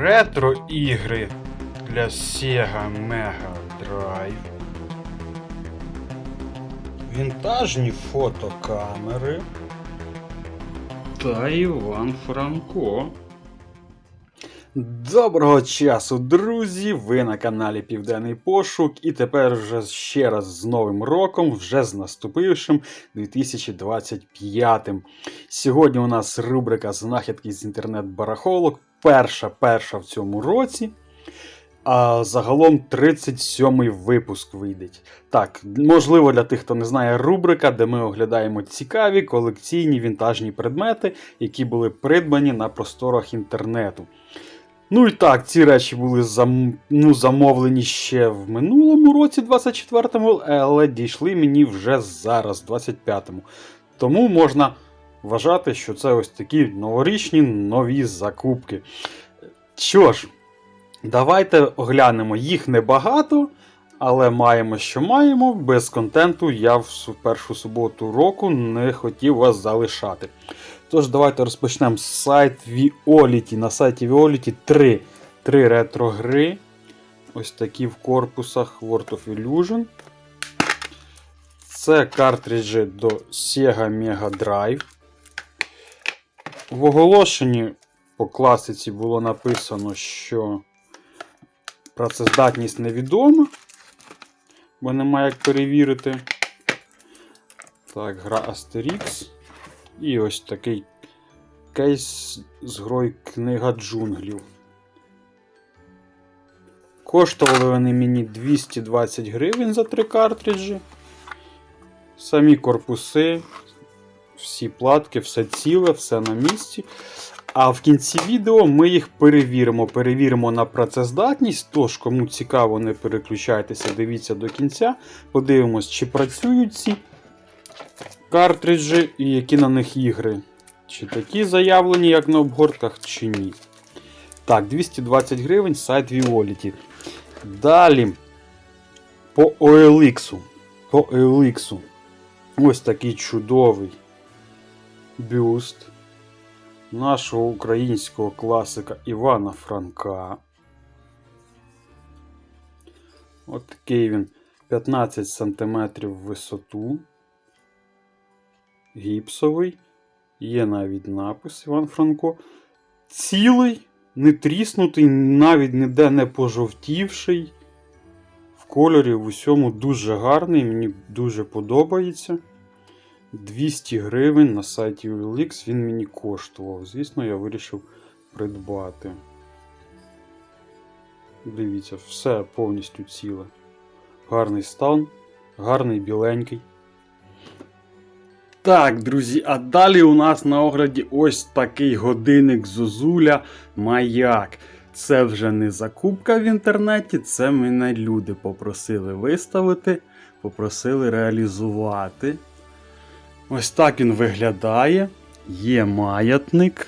Ретро ігри для Sega Mega Drive. Вінтажні фотокамери. Та Іван Франко. Доброго часу, друзі! Ви на каналі Південний Пошук, і тепер вже ще раз з Новим роком, вже з наступившим 2025. Сьогодні у нас рубрика Знахідки з інтернет-барахолок. Перша перша в цьому році. А загалом 37-й випуск вийде. Так, можливо, для тих, хто не знає, рубрика, де ми оглядаємо цікаві колекційні вінтажні предмети, які були придбані на просторах інтернету. Ну і так, ці речі були зам... ну, замовлені ще в минулому році, 24-му, але дійшли мені вже зараз, 25-му. Тому можна вважати, що це ось такі новорічні нові закупки. Що ж, давайте оглянемо. Їх небагато, але маємо, що маємо. Без контенту я в першу суботу року не хотів вас залишати. Тож, давайте розпочнемо з сайт Violet. На сайті Violet 3, 3 ретро-гри. Ось такі в корпусах World of Illusion. Це картриджі до Sega Mega Drive. В оголошенні по класиці було написано, що працездатність невідома, бо немає як перевірити. Так, гра Asterix. І ось такий кейс з грою Книга джунглів. Коштували вони мені 220 гривень за три картриджі. Самі корпуси, всі платки, все ціле, все на місці. А в кінці відео ми їх перевіримо. Перевіримо на працездатність. Тож, кому цікаво, не переключайтеся, дивіться до кінця. Подивимось, чи працюють ці картриджі і які на них ігри. Чи такі заявлені, як на обгортках, чи ні. Так, 220 гривень сайт Violet. Далі по OLX. По OLX. Ось такий чудовий бюст нашого українського класика Івана Франка. От такий він 15 см в висоту. Гіпсовий. Є навіть напис Іван Франко. Цілий, не тріснутий, навіть ніде не пожовтівший. В кольорі в усьому дуже гарний, мені дуже подобається. 200 гривень на сайті OLX він мені коштував. Звісно, я вирішив придбати. Дивіться, все повністю ціле. Гарний стан, гарний біленький. Так, друзі, а далі у нас на огляді ось такий годинник Зозуля Маяк. Це вже не закупка в інтернеті, це мене люди попросили виставити, попросили реалізувати. Ось так він виглядає. Є маятник.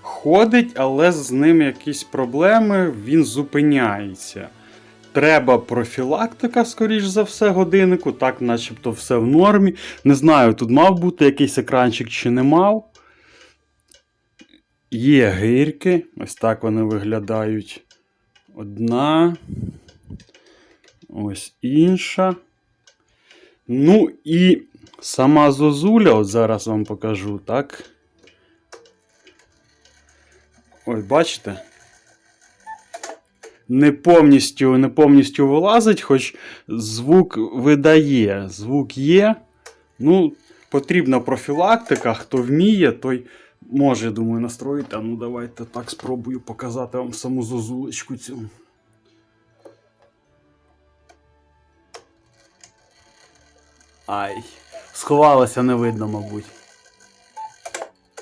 Ходить, але з ним якісь проблеми, він зупиняється. Треба профілактика, скоріш за все, годиннику, так начебто все в нормі. Не знаю, тут мав бути якийсь екранчик чи не мав. Є гирки, ось так вони виглядають. Одна. Ось інша. Ну і сама зозуля, от зараз вам покажу, так? Ось, бачите? Не повністю, не повністю вилазить, хоч звук видає. Звук є. Ну, потрібна профілактика. Хто вміє, той може, думаю, настроїти. А ну давайте так спробую показати вам саму зозулечку цю. Ай, сховалася, не видно, мабуть.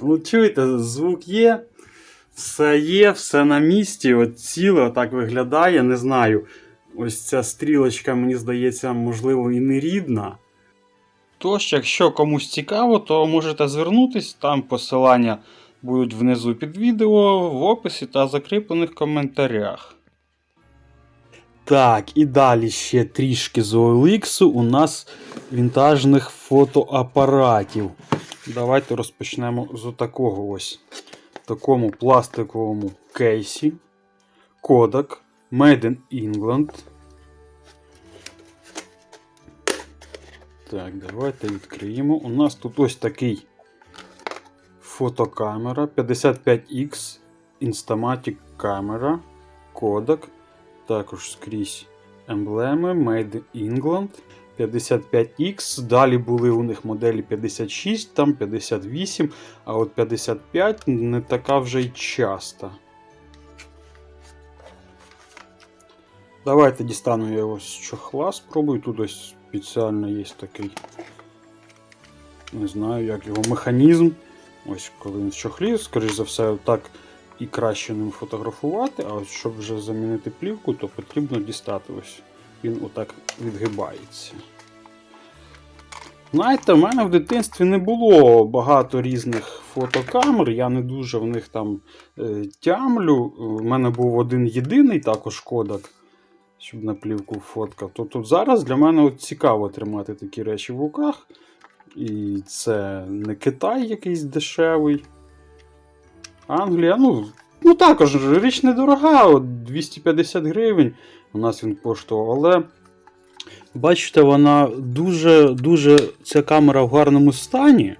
Ну, чуєте, звук є. Все є, все на місці, от ціле, отак виглядає, не знаю. Ось ця стрілочка, мені здається, можливо, і не рідна. Тож, якщо комусь цікаво, то можете звернутись, там посилання будуть внизу під відео, в описі та закріплених коментарях. Так, і далі ще трішки з OLX у нас вінтажних фотоапаратів. Давайте розпочнемо з такого ось. такому пластиковому кейсі. Kodak Made in England. Так, давайте відкриємо. У нас тут ось такий фотокамера 55X Instamatic камера Kodak. Також скрізь емблеми Made England 55X. Далі були у них моделі 56, там 58, а от 55 не така вже й часта. Давайте дістану я його з чохла, спробую. Тут ось спеціально є такий. Не знаю, як його механізм. Ось коли він в чохлі, скоріш за все, так і краще ним фотографувати, а щоб вже замінити плівку, то потрібно дістати ось. Він отак відгибається. Знаєте, в мене в дитинстві не було багато різних фотокамер, я не дуже в них там е, тямлю. У мене був один єдиний також Kodak, щоб на плівку фоткав. То тут зараз для мене от цікаво тримати такі речі в руках. І це не Китай якийсь дешевий. Англія, ну, ну також річ недорога, от 250 гривень у нас він коштував, але бачите, вона дуже, дуже ця камера в гарному стані.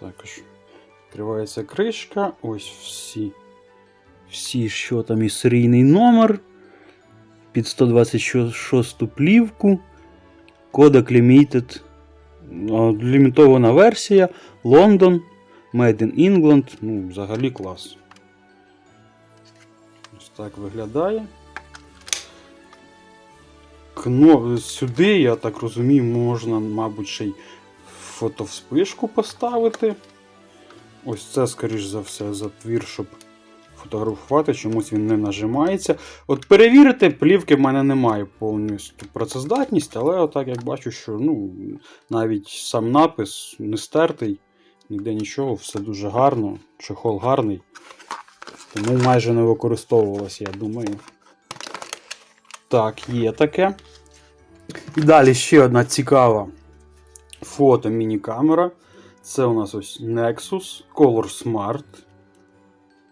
Також відкривається кришка. Ось всі. Всі, що там і серійний номер. Під 126 плівку. Kodak Limited. Лімітована версія. Лондон. Made in England. Ну, взагалі клас. Ось так виглядає. Кно... Сюди, я так розумію, можна, мабуть, ще й фотовспишку поставити. Ось це, скоріш за все, затвір, щоб фотографувати, чомусь він не нажимається. От перевірити, плівки в мене немає повністю працездатність, але отак як бачу, що ну, навіть сам напис не стертий, ніде нічого, все дуже гарно, чехол гарний. Тому майже не використовувалося, я думаю. Так, є таке. І далі ще одна цікава фото міні-камера. Це у нас ось Nexus Color Smart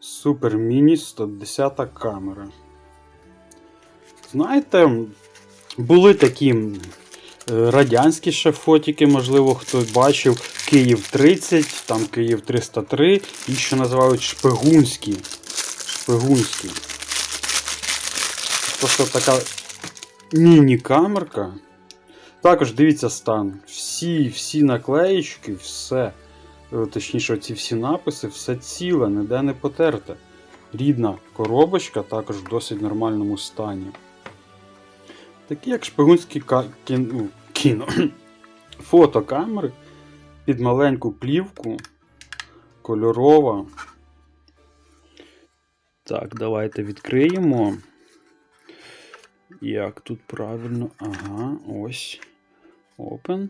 Super Mini 110 камера. Знаєте, були такі радянські ще фотики, можливо, хто бачив. Київ 30, там Київ 303, і що називають шпигунські. Шпигунські. Просто така міні-камерка. Також дивіться стан. Всі, всі наклеїчки, все. е, Точніше, ці всі написи, все ціле, ніде не потерте. Рідна коробочка також в досить нормальному стані. Такі як шпигунські ка- кін- ну, кіно. Фотокамери під маленьку плівку. Кольорова. Так, давайте відкриємо. Як тут правильно? Ага, ось. Open.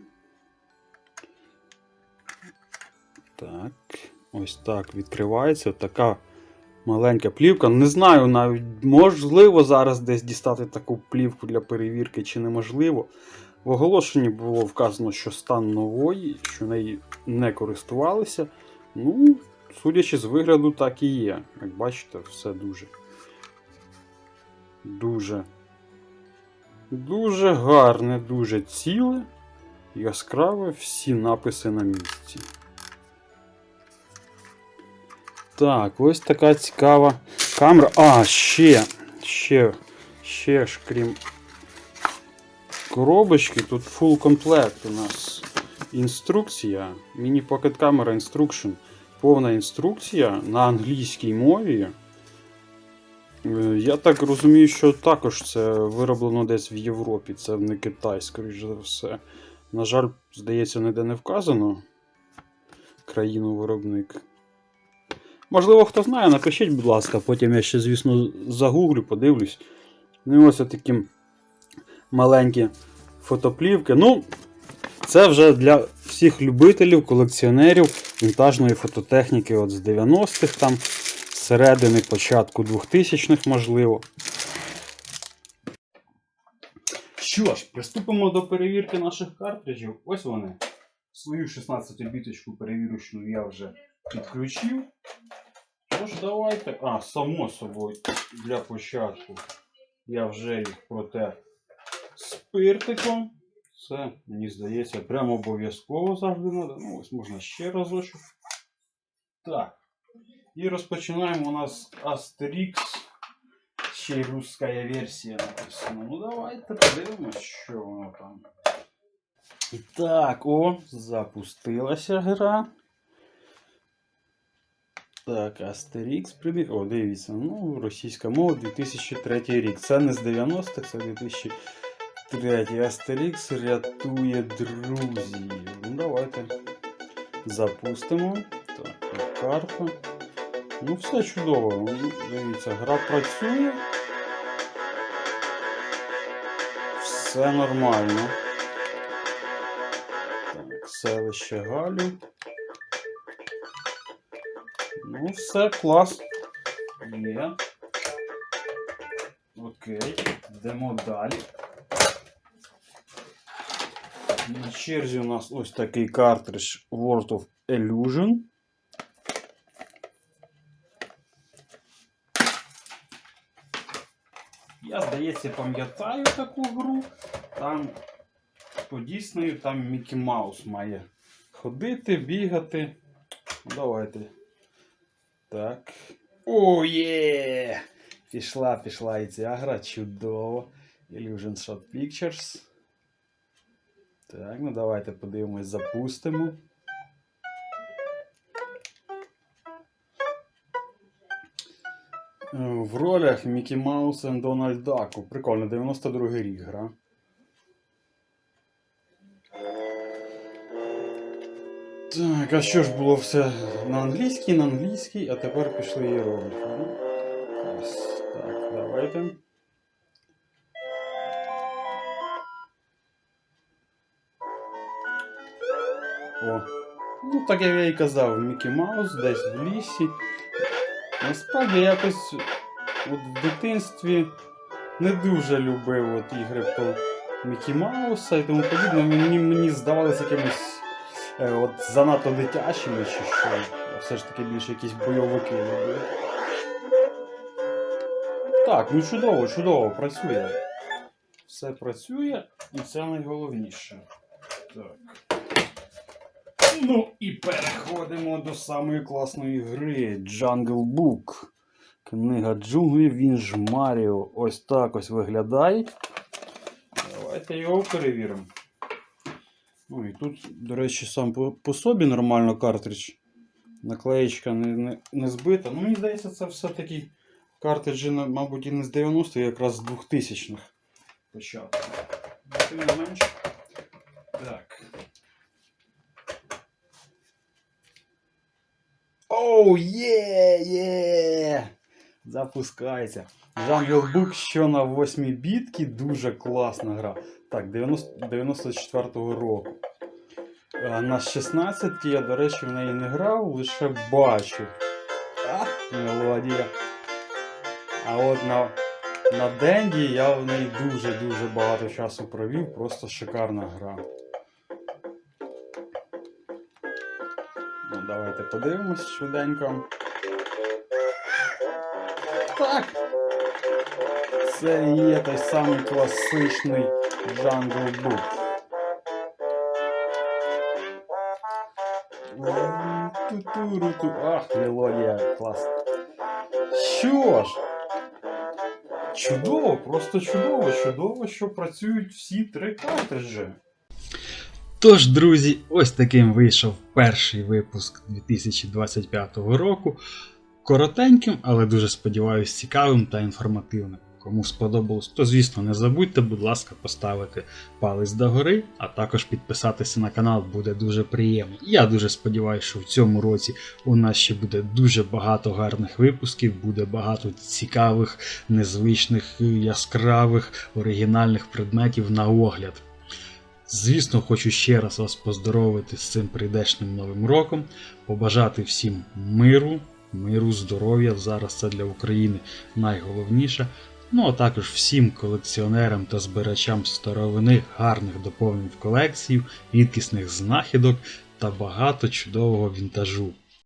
Так. Ось так відкривається. Така маленька плівка. Не знаю навіть, можливо, зараз десь дістати таку плівку для перевірки чи неможливо. В оголошенні було вказано, що стан нової, що неї не користувалися. Ну, судячи з вигляду, так і є. Як бачите, все дуже. Дуже. Дуже гарне, дуже ціле, яскраве, всі написи на місці. Так, ось така цікава камера. А, ще, ще, ще ж, крім коробочки, тут full комплект у нас. Інструкція. Міні Pocket Camera Instruction. Повна інструкція на англійській мові. Е, Я так розумію, що також це вироблено десь в Європі, це не Китай, скоріш за все. На жаль, здається, ніде не вказано країну виробник. Можливо, хто знає, напишіть, будь ласка, потім я ще, звісно, загуглю, подивлюсь. Ну і ось такі маленькі фотоплівки. Ну, це вже для всіх любителів, колекціонерів вінтажної фототехніки от з 90-х там середини початку 2000-х, можливо. Що ж, приступимо до перевірки наших картриджів. Ось вони. Свою 16 біточку перевірочну я вже підключив. Тож давайте. А, само собою, для початку я вже їх протер спиртиком. Це, мені здається, прямо обов'язково завжди треба. Ну, ось можна ще разочок. Так. І розпочинаємо у нас Asterix. Ще й руська версія написана. Ну давайте подивимось, що воно там. Так, о, запустилася гра. Так, Asterix прибіг. О, дивіться, ну, російська мова 2003 рік. Це не з 90-х, це 2003. Asterix рятує друзів. Ну, давайте запустимо. Так, карта. Ну, все чудово. Ну, Дивіться, гра працює. Все нормально. Так, селище Галю. Ну, все, клас. Є. Окей, йдемо далі. На черзі у нас ось такий картридж World of Illusion. Я, здається, пам'ятаю таку гру. Там по Діснею там Мікі Маус має ходити, бігати. Ну, Давайте. Так. О, є! Пішла, пішла і ця гра. Чудово. Illusion Shot Pictures. Так, ну давайте подивимось, запустимо. Е, В ролях Мікі Маус і Дональд Даку. Прикольно, 92 рік гра. Так, а що ж було все на англійській, на англійській, а тепер пішли іерогліфи. Ну, ось так, давайте. О. Ну, так як я і казав, Мікі Маус десь в лісі. Насправді якось от в дитинстві не дуже любив от ігри про Мікі Мауса і тому подібне. Мені, мені здавалося якимось от занадто дитячими чи що. Все ж таки більше якісь бойовики люблю. Так, ну чудово, чудово, працює. Все працює і це найголовніше. Так. Ну і переходимо до самої класної гри Jungle Book. Книга джунглів, він ж Маріо. Ось так ось виглядає. Давайте його перевіримо. Ну і тут, до речі, сам по, по собі нормально картридж. Наклеєчка не, не, не збита. Ну, мені здається, це все-таки картриджі, мабуть, і не з 90-х, якраз з 2000-х початку. Тим не менш. Так. Оу, є, є! Запускається. Jungle Book, що на 8 бітки, дуже класна гра. Так, 90, 94-го року. На 16 я, до речі, в неї не грав, лише бачив. А, мелодія. А от на, на Денді я в неї дуже-дуже багато часу провів, просто шикарна гра. Ну, давайте подивимось швиденько. Так. Це є той самий класичний Jungle Book. Ах, мелодія, клас. Що ж? Чудово, просто чудово, чудово, що працюють всі три картриджі. Тож, друзі, ось таким вийшов перший випуск 2025 року. Коротеньким, але дуже сподіваюсь, цікавим та інформативним. Кому сподобалось, то звісно не забудьте, будь ласка, поставити палець догори, а також підписатися на канал буде дуже приємно. Я дуже сподіваюся, що в цьому році у нас ще буде дуже багато гарних випусків, буде багато цікавих, незвичних, яскравих, оригінальних предметів на огляд. Звісно, хочу ще раз вас поздоровити з цим прийдешнім новим роком, побажати всім миру, миру, здоров'я. Зараз це для України найголовніше. Ну а також всім колекціонерам та збирачам старовини гарних доповнень в колекцію, рідкісних знахідок та багато чудового вінтажу.